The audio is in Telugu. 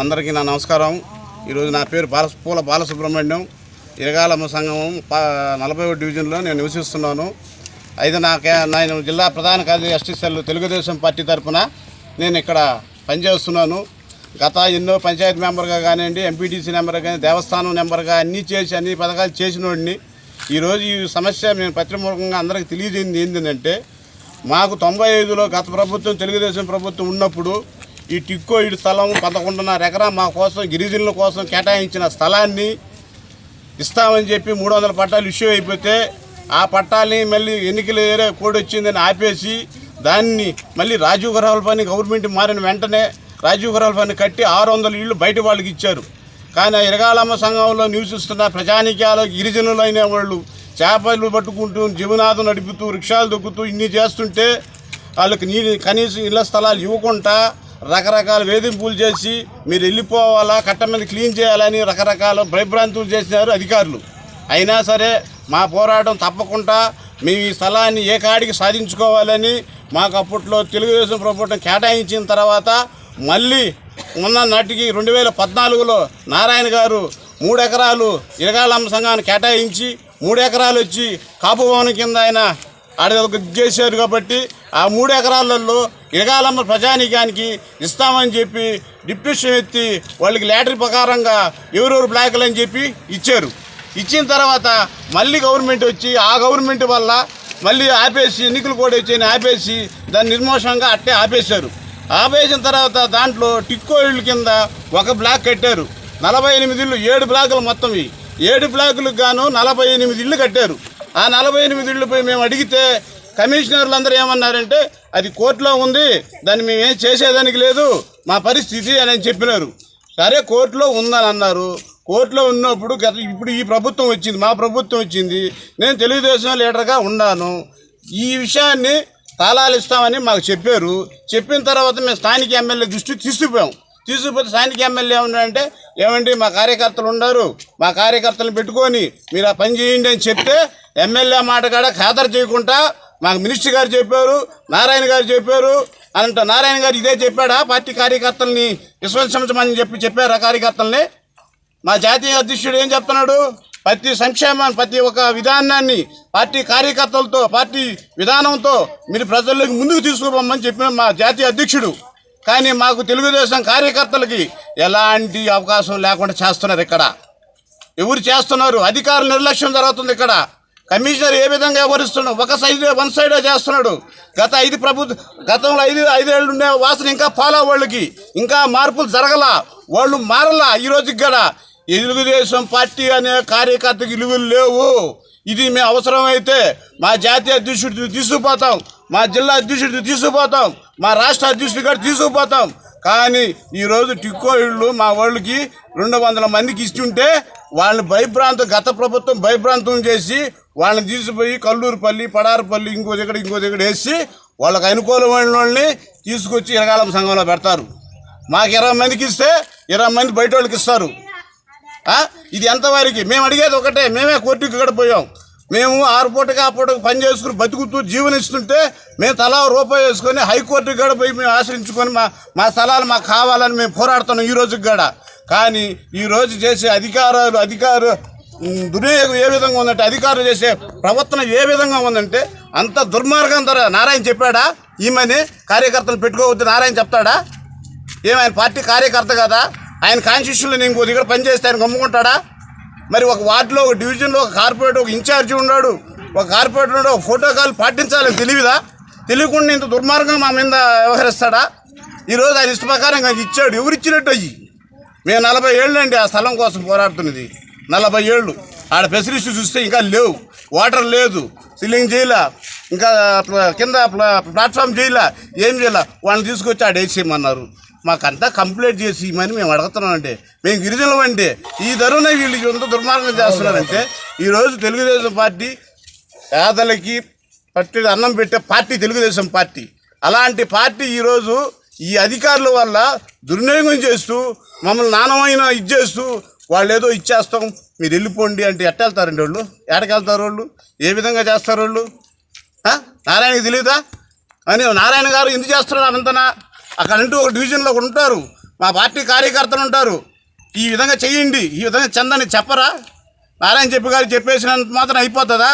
అందరికీ నా నమస్కారం. ఈరోజు నా పేరు బాల పూల బాలసుబ్రహ్మణ్యం. ఇరగాలమ్మ సంఘం పా నలభై డివిజన్లో నేను నివసిస్తున్నాను. అయితే నాకు నేను జిల్లా ప్రధాన కార్యదర్శి ఎస్టీసీఎల్ తెలుగుదేశం పార్టీ తరఫున నేను ఇక్కడ పనిచేస్తున్నాను. గత ఎన్నో పంచాయతీ మెంబర్గా కానివ్వండి ఎంపీటీసీ నెంబర్గా కానీ దేవస్థానం నెంబర్గా అన్నీ చేసి అన్ని పథకాలు చేసిన వాడిని ఈరోజు ఈ సమస్య నేను పత్రిమూలకంగా అందరికీ తెలియజేయింది ఏంటంటే మాకు తొంభై ఐదులో గత ప్రభుత్వం తెలుగుదేశం ప్రభుత్వం ఉన్నప్పుడు ఈ టిక్కో ఇటు స్థలం పదకొండున్నర ఎకరా మా కోసం గిరిజనుల కోసం కేటాయించిన స్థలాన్ని ఇస్తామని చెప్పి మూడు వందల పట్టాలు ఇష్యూ అయిపోతే ఆ పట్టాలని మళ్ళీ ఎన్నికలు ఏరే కోడ్ వచ్చిందని ఆపేసి దాన్ని మళ్ళీ రాజీవ్ గర్వాల పని గవర్నమెంట్ మారిన వెంటనే రాజీవ్ గర్వాల పని కట్టి ఆరు వందల ఇళ్ళు బయట వాళ్ళకి ఇచ్చారు. కానీ ఆ ఇరగాలమ్మ సంఘంలో నివసిస్తున్న ప్రజానికాలు గిరిజనులైన వాళ్ళు చేపలు పట్టుకుంటూ జీవనాథం నడుపుతూ రిక్షాలు దొక్కుతూ ఇన్ని చేస్తుంటే వాళ్ళకి నీ కనీసం ఇళ్ళ స్థలాలు ఇవ్వకుండా రకరకాల వేధింపులు చేసి మీరు వెళ్ళిపోవాలా కట్ట మీద క్లీన్ చేయాలని రకరకాల భయభ్రాంతులు చేసినారు అధికారులు. అయినా సరే మా పోరాటం తప్పకుండా మేము ఈ స్థలాన్ని ఏ కాడికి సాధించుకోవాలని మాకు అప్పట్లో తెలుగుదేశం ప్రభుత్వం కేటాయించిన తర్వాత మళ్ళీ ఉన్న నాటికి రెండు వేల పద్నాలుగులో నారాయణ గారు మూడు ఎకరాలు ఇరగాలమ్మ సంఘాన్ని కేటాయించి మూడు ఎకరాలు వచ్చి కాపు భవనం కింద ఆయన ఆడ చేశారు కాబట్టి ఆ మూడు ఎకరాలలో ఇరగాలమ్మ ప్రజానీకానికి ఇస్తామని చెప్పి డిప్యూషన్ ఎత్తి వాళ్ళకి లాటరీ ప్రకారంగా ఎవరెవరు బ్లాకులు అని చెప్పి ఇచ్చారు. ఇచ్చిన తర్వాత మళ్ళీ గవర్నమెంట్ వచ్చి ఆ గవర్నమెంట్ వల్ల మళ్ళీ ఆపేసి ఎన్నికలు కూడా వచ్చాయని ఆపేసి దాన్ని నిర్మోషంగా అట్టే ఆపేశారు. ఆపేసిన తర్వాత దాంట్లో టిక్కోళ్ళు కింద ఒక బ్లాక్ కట్టారు. నలభై ఎనిమిది ఇళ్ళు ఏడు బ్లాకులు మొత్తం ఏడు బ్లాకులకు గాను నలభై ఎనిమిది ఇళ్ళు కట్టారు. ఆ నలభై ఎనిమిది ఇళ్ళు పోయి మేము అడిగితే కమిషనర్లు అందరూ ఏమన్నారంటే అది కోర్టులో ఉంది దాన్ని మేమేం చేసేదానికి లేదు మా పరిస్థితి అని చెప్పినారు. సరే కోర్టులో ఉందని అన్నారు. కోర్టులో ఉన్నప్పుడు గత ఇప్పుడు ఈ ప్రభుత్వం వచ్చింది మా ప్రభుత్వం వచ్చింది. నేను తెలుగుదేశం లీడర్గా ఉన్నాను. ఈ విషయాన్ని తాళాలు ఇస్తామని మాకు చెప్పారు. చెప్పిన తర్వాత మేము స్థానిక ఎమ్మెల్యే దృష్టి తీసుకుపోయాం. తీసుకుపోతే స్థానిక ఎమ్మెల్యే ఏమన్నారంటే ఏమండి మా కార్యకర్తలు ఉన్నారు మా కార్యకర్తలను పెట్టుకొని మీరు ఆ పని చేయండి అని చెప్తే ఎమ్మెల్యే మాట కాడ ఖాతరు చేయకుండా మాకు మినిస్టర్ గారు చెప్పారు నారాయణ గారు చెప్పారు అనంట నారాయణ గారు ఇదే చెప్పాడా? పార్టీ కార్యకర్తల్ని విశ్వసించమని చెప్పి చెప్పారా కార్యకర్తల్ని? మా జాతీయ అధ్యక్షుడు ఏం చెప్తున్నాడు? ప్రతి సంక్షేమాన్ని ప్రతి ఒక్క విధానాన్ని పార్టీ కార్యకర్తలతో పార్టీ విధానంతో మీరు ప్రజల్లోకి ముందుకు తీసుకుపోమని చెప్పిన మా జాతీయ అధ్యక్షుడు. కానీ మాకు తెలుగుదేశం కార్యకర్తలకి ఎలాంటి అవకాశం లేకుండా చేస్తున్నారు ఇక్కడ. ఎవరు చేస్తున్నారు? అధికారుల నిర్లక్ష్యం జరుగుతుంది ఇక్కడ. కమిషనర్ ఏ విధంగా వ్యవహరిస్తున్నాడు? ఒక సైడ్ వన్ సైడే చేస్తున్నాడు. గత ఐదు ప్రభుత్వ గతంలో ఐదు ఐదేళ్ళు ఉండే వాసన ఇంకా ఫాలో వాళ్ళకి. ఇంకా మార్పులు జరగల. వాళ్ళు మారలా ఈ రోజుకి కూడా తెలుగుదేశం పార్టీ అనే కార్యకర్తకి విలువలు లేవు. ఇది మేము అవసరమైతే మా జాతీయ అధ్యక్షుడికి తీసుకుపోతాం. మా జిల్లా అధ్యక్షుడికి తీసుకుపోతాం. మా రాష్ట్ర అధ్యక్షుడి కూడా తీసుకుపోతాం. కానీ ఈరోజు టిక్కో ఇళ్ళు మా వాళ్ళకి రెండు వందల మందికి ఇస్తుంటే వాళ్ళని భయభ్రాంతం గత ప్రభుత్వం భయభ్రాంతం చేసి వాళ్ళని తీసుకుపోయి కల్లూరుపల్లి పడారుపల్లి ఇంకో దగ్గర ఇంకో దగ్గర వేసి వాళ్ళకి అనుకూలమైన వాళ్ళని తీసుకొచ్చి ఇరగాలం సంఘంలో పెడతారు. మాకు ఇరవై మందికి ఇస్తే ఇరవై మంది బయట వాళ్ళకి ఇస్తారు. ఇది ఎంతవరకు మేము అడిగేది ఒకటే మేమే కోర్టుకి ఇక్కడ పోయాం మేము ఆరు పూటకి ఆ పూటకి పని చేసుకుని బతుకుతూ జీవనిస్తుంటే మేము తలా రూపాయి వేసుకొని హైకోర్టుకి కూడా పోయి మేము ఆశ్రయించుకొని మా మా స్థలాలు మాకు కావాలని మేము పోరాడుతున్నాం ఈ రోజుకి కూడా. కానీ ఈరోజు చేసే అధికారాలు అధికారు దుర్వినియోగం ఏ విధంగా ఉందంటే అధికారులు చేసే ప్రవర్తన ఏ విధంగా ఉందంటే అంత దుర్మార్గం ధర నారాయణ చెప్పాడా? ఈమెని కార్యకర్తలు పెట్టుకోవద్దు నారాయణ చెప్తాడా? ఏమైనా పార్టీ కార్యకర్త కదా? ఆయన కాన్స్టిట్యూషన్లో నేను ఇంకో దగ్గర పనిచేస్తే ఆయన గమ్ముకుంటాడా? మరి ఒక వార్డులో ఒక డివిజన్లో ఒక కార్పొరేట్ ఒక ఇన్ఛార్జి ఉన్నాడు ఒక కార్పొరేటర్ ఉన్నాడు ఒక ఫోటోకాల్ పాటించాలని తెలియదా తెలియకుండా ఇంత దుర్మార్గం మా మీద వ్యవహరిస్తాడా? ఈరోజు ఆయన ఇష్ట ప్రకారం ఇచ్చాడు ఎవరు ఇచ్చినట్టు అయ్యి? మేము నలభై ఏళ్ళు ఆ స్థలం కోసం పోరాడుతున్నది. నలభై ఏళ్ళు. ఆడ ఫెసిలిటీస్ చూస్తే ఇంకా లేవు. వాటర్ లేదు. సీలింగ్ చేయలే. ఇంకా కింద ప్లాట్ఫామ్ చేయలే. ఏం చేయలే? వాళ్ళని తీసుకొచ్చి ఆడ వేసేయమన్నారు. మాకంతా కంప్లీట్ చేసి ఇమని మేము అడుగుతున్నామండి. మేము గిరిజనులు అండి. ఈ ధరువున వీళ్ళు ఎంత దుర్మార్గం చేస్తున్నారంటే ఈరోజు తెలుగుదేశం పార్టీ పేదలకి పట్టి అన్నం పెట్టే పార్టీ తెలుగుదేశం పార్టీ. అలాంటి పార్టీ ఈరోజు ఈ అధికారుల వల్ల దుర్వినియోగం చేస్తూ మమ్మల్ని నాణమైన ఇది చేస్తూ వాళ్ళు ఏదో ఇచ్చేస్తాం మీరు వెళ్ళిపోండి అంటే ఎట్ట వెళ్తారండి వాళ్ళు? ఎక్కడికి వెళ్తారు వాళ్ళు? ఏ విధంగా చేస్తారు వాళ్ళు? నారాయణకి తెలియదా అని నారాయణ గారు ఎందుకు చేస్తున్నారు అంతనా అక్కడ అంటూ ఒక డివిజన్లో ఉంటారు. మా పార్టీ కార్యకర్తలు ఉంటారు. ఈ విధంగా చెయ్యండి ఈ విధంగా చెందని చెప్పరా? నారాయణ చెప్పి గారు చెప్పేసినంత మాత్రం అయిపోతుందా?